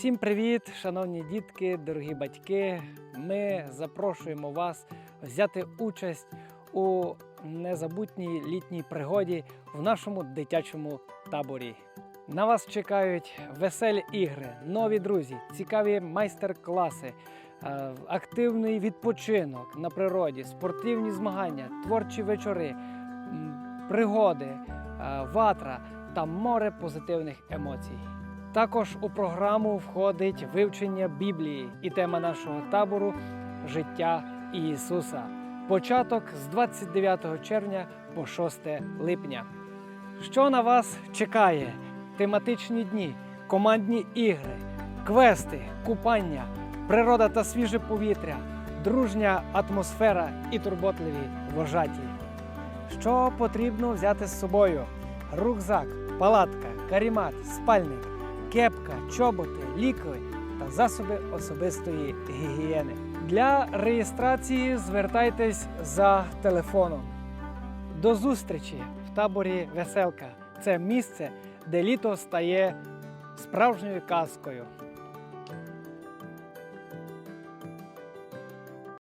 Всім привіт, шановні дітки, дорогі батьки. Ми запрошуємо вас взяти участь у незабутній літній пригоді в нашому дитячому таборі. На вас чекають веселі ігри, нові друзі, цікаві майстер-класи, е, активний відпочинок на природі, спортивні змагання, творчі вечори, пригоди, е, ватра та море позитивних емоцій. Також у програму входить вивчення Біблії і тема нашого табору життя Ісуса. Початок з 29 червня по 6 липня. Що на вас чекає? Тематичні дні, командні ігри, квести, купання, природа та свіже повітря, дружня атмосфера і турботливі вожаті. Що потрібно взяти з собою? Рюкзак, палатка, карімат, спальник, кепка, чоботи, ліки та засоби особистої гігієни. Для реєстрації звертайтесь за телефоном. До зустрічі в таборі Веселка. Це місце, де літо стає справжньою казкою.